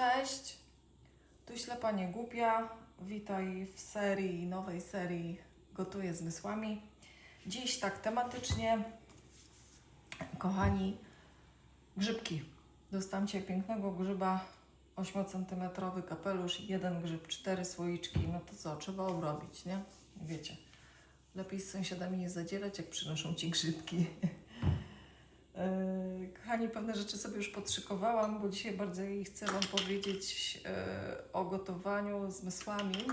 Cześć, tu ślepa nie głupia. Witaj w serii, nowej serii Gotuję zmysłami. Dziś tak tematycznie, kochani, grzybki. Dostałam Cię pięknego grzyba, 8 cm kapelusz, jeden grzyb, cztery słoiczki. No to co, trzeba obrobić, nie? Wiecie, lepiej z sąsiadami nie zadzierać, jak przynoszą Ci grzybki. Kochani, pewne rzeczy sobie już podszykowałam, bo dzisiaj bardziej chcę Wam powiedzieć e, o gotowaniu zmysłami.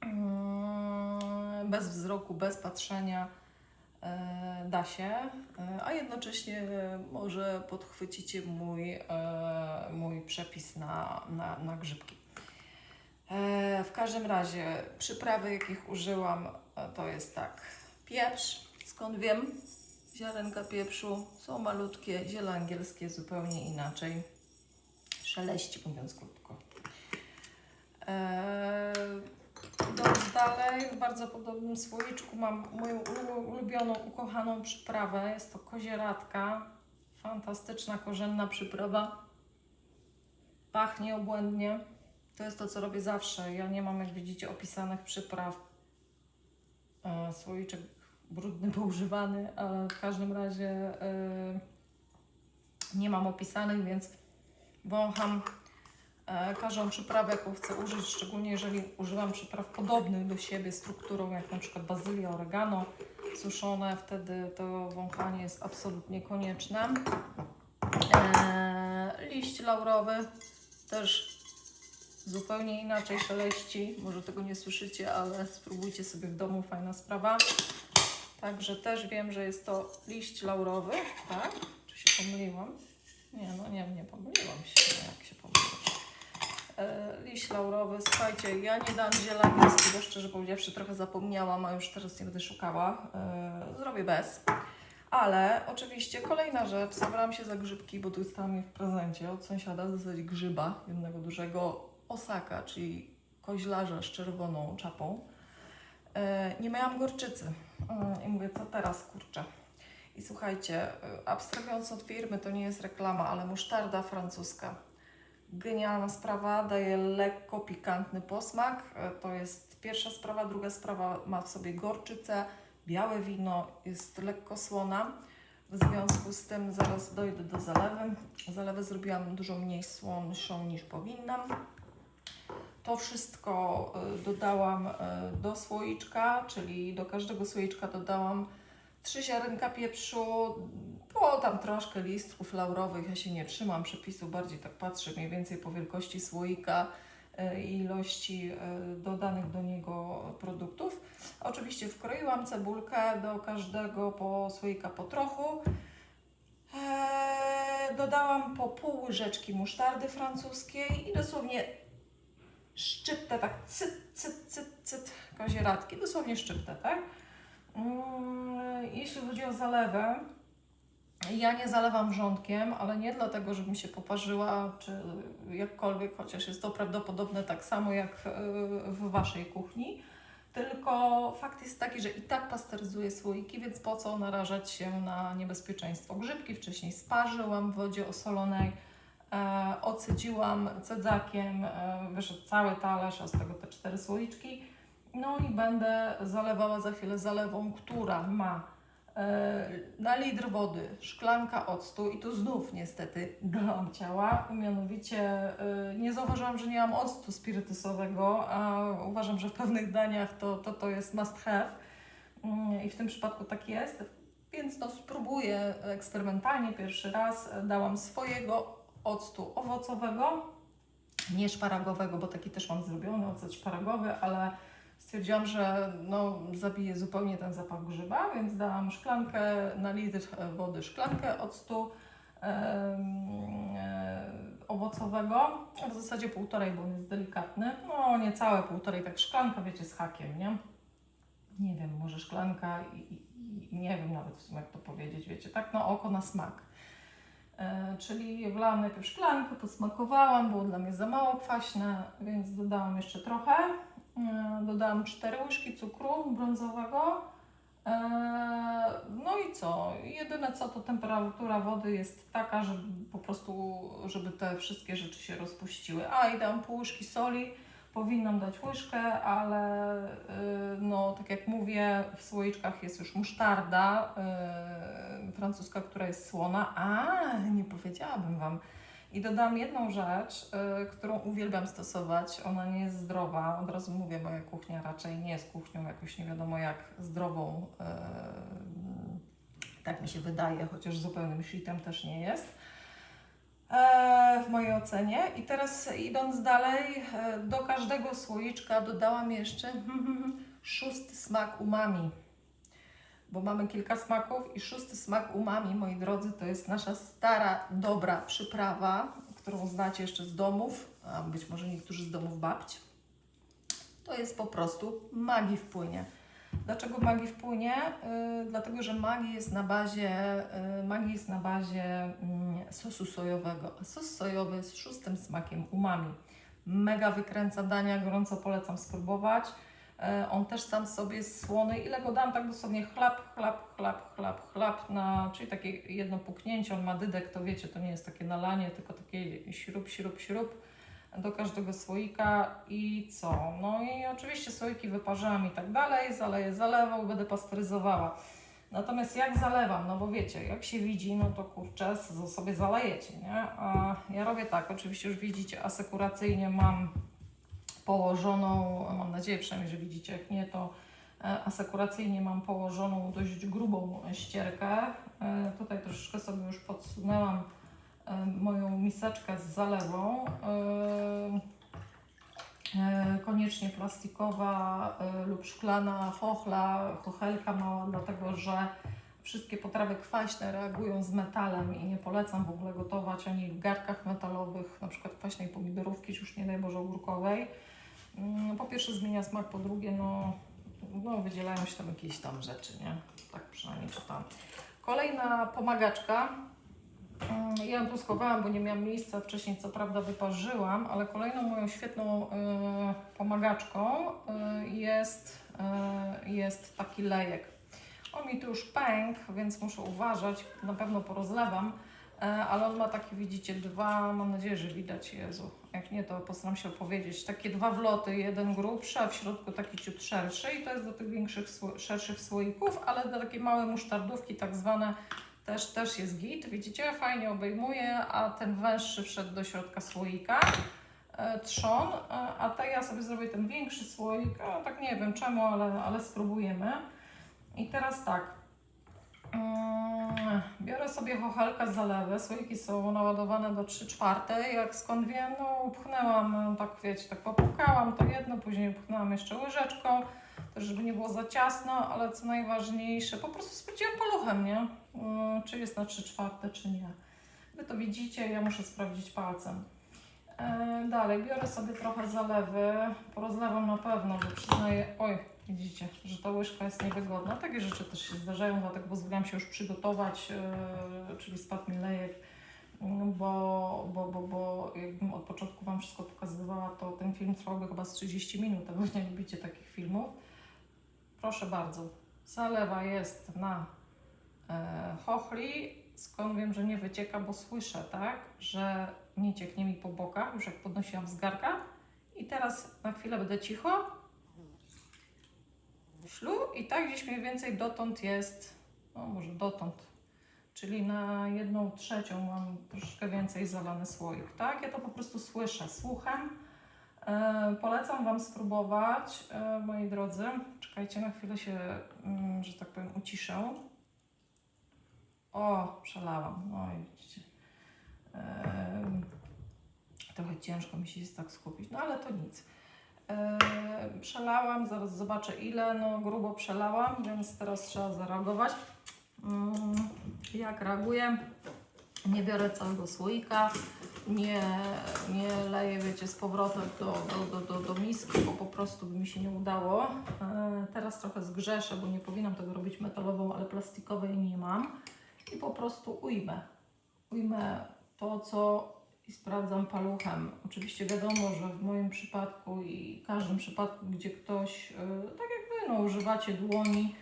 Mm, Bez wzroku, bez patrzenia e, da się, e, a jednocześnie może podchwycicie mój, mój przepis na, na, na grzybki. W każdym razie przyprawy, jakich użyłam, to jest tak. Pieprz, skąd wiem, ziarenka pieprzu są malutkie, ziele angielskie zupełnie inaczej. Szeleści, mówiąc krótko. Eee, idąc dalej, w bardzo podobnym słoiczku mam moją ulu- ulubioną, ukochaną przyprawę. Jest to kozieradka. Fantastyczna, korzenna przyprawa. Pachnie obłędnie. To jest to, co robię zawsze. Ja nie mam, jak widzicie, opisanych przypraw. E, słoiczek brudny, poużywany, ale w każdym razie e, nie mam opisanych, więc wącham e, każdą przyprawę, jaką chcę użyć, szczególnie jeżeli używam przypraw podobnych do siebie strukturą, jak na przykład bazylia, oregano suszone, wtedy to wąchanie jest absolutnie konieczne. E, liść laurowy też zupełnie inaczej szeleści. Może tego nie słyszycie, ale spróbujcie sobie w domu, fajna sprawa. Także też wiem, że jest to liść laurowy, tak? Czy się pomyliłam? Nie, no nie, nie pomyliłam się, no jak się pomyliłam. E, liść laurowy, słuchajcie, ja nie dam zieleniecki, bo szczerze powiedziawszy trochę zapomniałam, a już teraz nie będę szukała. E, zrobię bez. Ale oczywiście kolejna rzecz, zabrałam się za grzybki, bo dostałam je w prezencie od sąsiada, w zasadzie grzyba, jednego dużego osaka, czyli koźlarza z czerwoną czapą. E, nie miałam gorczycy. E, I mówię, co teraz, kurczę. I słuchajcie, e, abstrahując od firmy, to nie jest reklama, ale musztarda francuska. Genialna sprawa, daje lekko pikantny posmak. E, To jest pierwsza sprawa. Druga sprawa ma w sobie gorczycę, białe wino, jest lekko słona. W związku z tym zaraz dojdę do zalewy. Zalewę zrobiłam dużo mniej słonszą niż powinnam. To wszystko y, dodałam y, do słoiczka, czyli do każdego słoiczka dodałam trzy ziarenka pieprzu, było tam troszkę listków laurowych, ja się nie trzymam przepisu, bardziej tak patrzę mniej więcej po wielkości słoika y, i ilości dodanych do niego produktów. Oczywiście wkroiłam cebulkę do każdego po słoika po trochu. Dodałam po pół łyżeczki musztardy francuskiej i dosłownie szczyptę, tak cyt, cyt, cyt, cyt kozieradki, dosłownie szczyptę, tak? Mm, Jeśli chodzi o zalewę, ja nie zalewam wrzątkiem, ale nie dlatego, żebym się poparzyła, czy jakkolwiek, chociaż jest to prawdopodobne tak samo jak e, w Waszej kuchni, tylko fakt jest taki, że i tak pasteryzuję słoiki, więc po co narażać się na niebezpieczeństwo. Grzybki wcześniej sparzyłam w wodzie osolonej, e, ocedziłam cedzakiem, e, wyszedł cały talerz, a z tego te cztery słoiczki. No i będę zalewała za chwilę zalewą, która ma e, na litr wody szklanka octu. I tu znów niestety dałam ciała, mianowicie e, nie zauważyłam, że nie mam octu spirytysowego, a uważam, że w pewnych daniach to, to, to jest must have. Mm, i w tym przypadku tak jest, więc no spróbuję eksperymentalnie pierwszy raz, dałam swojego octu owocowego, nie szparagowego, bo taki też mam zrobiony, ocet szparagowy, ale stwierdziłam, że no, zabije zupełnie ten zapach grzyba, więc dałam szklankę na litr wody, szklankę octu e, owocowego, w zasadzie półtorej, bo on jest delikatny, no niecałe półtorej, tak szklanka, wiecie, z hakiem, nie? Nie wiem, może szklanka i, i, i nie wiem nawet w sumie jak to powiedzieć, wiecie, tak na oko, na smak. E, czyli wlałam najpierw szklankę, posmakowałam, było dla mnie za mało kwaśne, więc dodałam jeszcze trochę. E, dodałam 4 łyżki cukru brązowego, Eee, No i co? Jedyne co to temperatura wody jest taka, że po prostu, żeby te wszystkie rzeczy się rozpuściły. A i dam pół łyżki soli, powinnam dać łyżkę, ale yy, no tak jak mówię, w słoiczkach jest już musztarda yy, francuska, która jest słona. A, nie powiedziałabym Wam. I dodam jedną rzecz, yy, którą uwielbiam stosować. Ona nie jest zdrowa. Od razu mówię, moja kuchnia raczej nie jest kuchnią jakoś nie wiadomo jak zdrową. Tak mi się wydaje, chociaż zupełnym shitem też nie jest. E, w mojej ocenie. I teraz idąc dalej, e, do każdego słoiczka dodałam jeszcze szósty smak umami. Bo mamy kilka smaków i szósty smak umami, moi drodzy, to jest nasza stara, dobra przyprawa, którą znacie jeszcze z domów, a być może niektórzy z domów babć. To jest po prostu magii w płynie. Dlaczego magii w płynie? Yy, dlatego, że magii jest na bazie, yy, magii jest na bazie mm, sosu sojowego. A sos sojowy jest szóstym smakiem umami. Mega wykręca dania, gorąco polecam spróbować. Yy, on też sam sobie jest słony. Ile go dam? Tak dosłownie chlap, chlap, chlap, chlap, chlap, na, czyli takie jedno puknięcie. On ma dydek, to wiecie, to nie jest takie nalanie, tylko takie śrub, śrub, śrub do każdego słoika i co? No i oczywiście słoiki wyparzałam i tak dalej, zaleję zalewą, będę pasteryzowała. Natomiast jak zalewam? No bo wiecie, jak się widzi, no to kurczę, sobie zalejecie, nie? A ja robię tak, oczywiście już widzicie, asekuracyjnie mam położoną, mam nadzieję przynajmniej, że widzicie, jak nie, to e, asekuracyjnie mam położoną dość grubą ścierkę. E, Tutaj troszeczkę sobie już podsunęłam moją miseczkę z zalewą. E, e, Koniecznie plastikowa e, lub szklana chochla, chochelka mała, dlatego że wszystkie potrawy kwaśne reagują z metalem i nie polecam w ogóle gotować ani w garkach metalowych, na przykład kwaśnej pomidorówki, już nie daj Boże ogórkowej. Mm, Po pierwsze zmienia smak, po drugie no, no wydzielają się tam jakieś tam rzeczy, nie? Tak przynajmniej czytam. Kolejna pomagaczka. Mm, Ja ją bo nie miałam miejsca wcześniej, co prawda wyparzyłam, ale kolejną moją świetną y, pomagaczką y, jest, y, jest taki lejek. On mi tu już pękł, więc muszę uważać, na pewno porozlewam, e, ale on ma takie, widzicie, dwa, mam nadzieję, że widać, Jezu, jak nie, to postaram się opowiedzieć, takie dwa wloty, jeden grubszy, a w środku taki ciut szerszy i to jest do tych większych, szerszych słoików, ale do takiej małe musztardówki tak zwane też, też jest git, widzicie, fajnie obejmuje, a ten węższy wszedł do środka słoika, e, trzon, e, a te ja sobie zrobię ten większy słoik, a tak nie wiem czemu, ale, ale spróbujemy. I teraz tak, Mm, Biorę sobie chochelkę z zalewy, słoiki są naładowane do 3 czwarte. Jak skąd wiem, no upchnęłam, tak wiecie, tak popukałam to jedno, później upchnęłam jeszcze łyżeczką, też żeby nie było za ciasno, ale co najważniejsze, po prostu sprawdziłam paluchem, nie? Mm, Czy jest na 3 czwarte, czy nie. Wy to widzicie, ja muszę sprawdzić palcem. E, Dalej, biorę sobie trochę zalewy, porozlewam na pewno, bo przyznaję, oj, widzicie, że ta łyżka jest niewygodna. Takie rzeczy też się zdarzają, dlatego pozwoliłam się już przygotować, e, czyli spadł mi lejek, mm, bo, bo, bo, bo jakbym od początku Wam wszystko pokazywała, to ten film trwałby chyba z 30 minut, a Wy nie lubicie takich filmów. Proszę bardzo, zalewa jest na e, chochli, skąd wiem, że nie wycieka, bo słyszę, tak, że nie cieknie mi po bokach, już jak podnosiłam z garka. I teraz na chwilę będę cicho. Szlu i tak gdzieś mniej więcej dotąd jest, no może dotąd, czyli na jedną trzecią mam troszeczkę więcej zalany słoik, tak? Ja to po prostu słyszę słuchem. E, polecam Wam spróbować, e, moi drodzy. Czekajcie, na chwilę się, mm, że tak powiem, uciszę. O, przelałam. Oj, widzicie. Em, trochę ciężko mi się jest tak skupić, no ale to nic. Przelałam, zaraz zobaczę ile, no grubo przelałam, więc teraz trzeba zareagować. Mm, jak reaguję? Nie biorę całego słoika, nie, nie leję, wiecie, z powrotem do, do, do, do, do miski, bo po prostu by mi się nie udało. E, teraz trochę zgrzeszę, bo nie powinnam tego robić metalową, ale plastikowej nie mam. I po prostu ujmę. Ujmę to, co i sprawdzam paluchem. Oczywiście wiadomo, że w moim przypadku i każdym przypadku, gdzie ktoś, yy, tak jak Wy, no, używacie dłoni,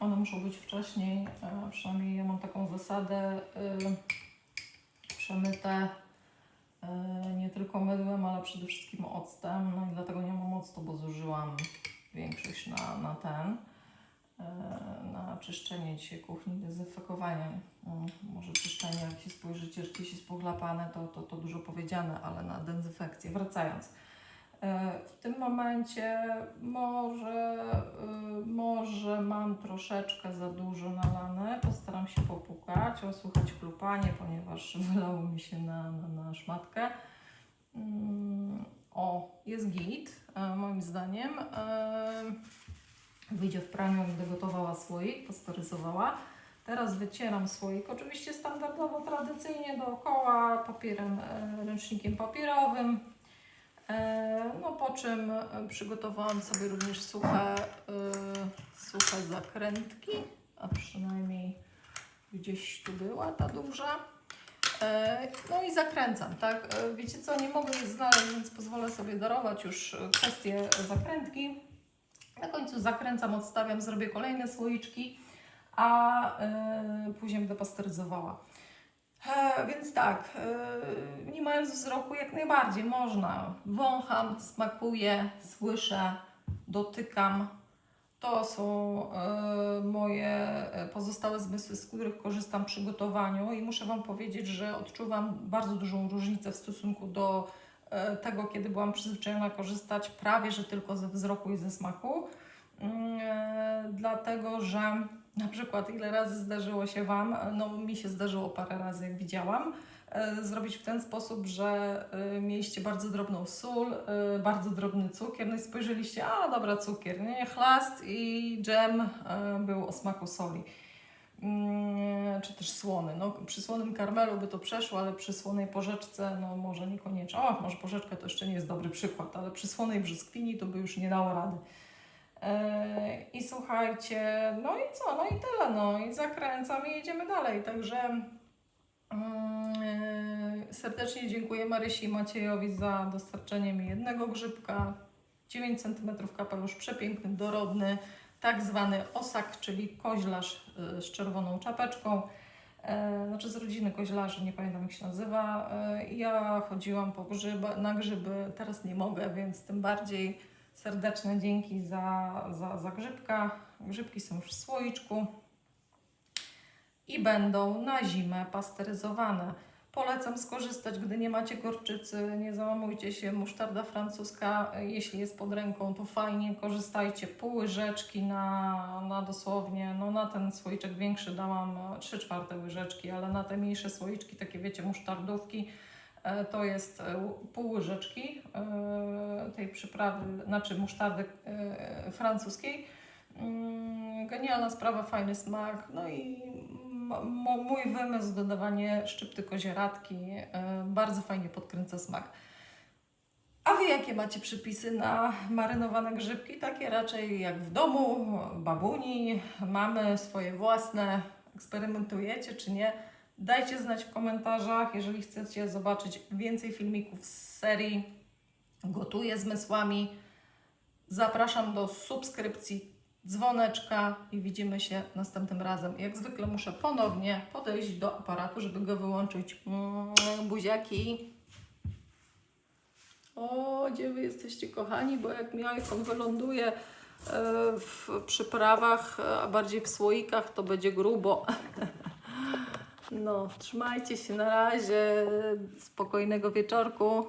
one muszą być wcześniej, e, przynajmniej ja mam taką zasadę, przemyte nie tylko mydłem, ale przede wszystkim octem, no i dlatego nie mam octu, bo zużyłam większość na, na ten, y, na czyszczenie dzisiaj kuchni, dezynfekowanie. Mm, Może czyszczenie, jak się spojrzycie, że gdzieś jest pochlapane, to, to, to dużo powiedziane, ale na dezynfekcję. Wracając. E, W tym momencie może, y, może mam troszeczkę za dużo nalane. Postaram się popukać, osłuchać chlupanie, ponieważ wylało mi się na, na, na szmatkę. Mm, O, jest git, e, moim zdaniem. E, Wyjdzie w praniu, będę gotowała słoik, pasteryzowała. Teraz wycieram słoik, oczywiście standardowo, tradycyjnie dookoła, papierem, ręcznikiem papierowym. E, No po czym e, przygotowałam sobie również suche, e, suche zakrętki, a przynajmniej gdzieś tu była ta duża. No i zakręcam, tak? Wiecie co, nie mogę jej znaleźć, więc pozwolę sobie darować już kwestię zakrętki. Na końcu zakręcam, odstawiam, zrobię kolejne słoiczki, a później będę pasteryzowała. E, więc tak, e, nie mając wzroku, jak najbardziej można. Wącham, smakuję, słyszę, dotykam. To są e, moje e, pozostałe zmysły, z których korzystam przy gotowaniu i muszę Wam powiedzieć, że odczuwam bardzo dużą różnicę w stosunku do e, tego, kiedy byłam przyzwyczajona korzystać prawie, że tylko ze wzroku i ze smaku. Mm, e, dlatego, że na przykład ile razy zdarzyło się Wam, no mi się zdarzyło parę razy, jak widziałam, e, zrobić w ten sposób, że e, mieliście bardzo drobną sól, e, bardzo drobny cukier, no i spojrzeliście, a dobra, cukier, nie, chlast i dżem był o smaku soli. Mm, Czy też słony. No, przy słonym karmelu by to przeszło, ale przy słonej porzeczce, no może niekoniecznie. O, może porzeczka to jeszcze nie jest dobry przykład, ale przy słonej brzoskwini to by już nie dało rady. E, I słuchajcie, no i co? No i tyle, no i zakręcam i jedziemy dalej. Także e, serdecznie dziękuję Marysi i Maciejowi za dostarczenie mi jednego grzybka. 9 cm kapelusz przepiękny, dorodny, tak zwany osak, czyli koźlarz e, z czerwoną czapeczką. E, Znaczy z rodziny koźlarzy, nie pamiętam jak się nazywa. Ja chodziłam po grzyby, na grzyby, teraz nie mogę, więc tym bardziej Serdeczne dzięki za, za, za grzybka. Grzybki są już w słoiczku i będą na zimę pasteryzowane. Polecam skorzystać, gdy nie macie gorczycy, nie załamujcie się, musztarda francuska, e, jeśli jest pod ręką, to fajnie, korzystajcie, pół łyżeczki na, na dosłownie, no na ten słoiczek większy dałam 3 czwarte łyżeczki, ale na te mniejsze słoiczki, takie wiecie, musztardówki, E, to jest e, pół łyżeczki e, tej przyprawy, znaczy musztardy e, francuskiej. Mm, Genialna sprawa, fajny smak. No i mój wymysł, dodawanie szczypty kozieradki, e, bardzo fajnie podkręca smak. A Wy jakie macie przypisy na marynowane grzybki? Takie raczej jak w domu, babuni, mamy swoje własne. Eksperymentujecie czy nie? Dajcie znać w komentarzach, jeżeli chcecie zobaczyć więcej filmików z serii Gotuję zmysłami. Zapraszam do subskrypcji, dzwoneczka i widzimy się następnym razem. Jak zwykle muszę ponownie podejść do aparatu, żeby go wyłączyć. Mm, buziaki. O, gdzie wy jesteście kochani, bo jak mi iPhone wyląduje e, w przyprawach, a bardziej w słoikach, to będzie grubo. No, trzymajcie się na razie. Spokojnego wieczorku.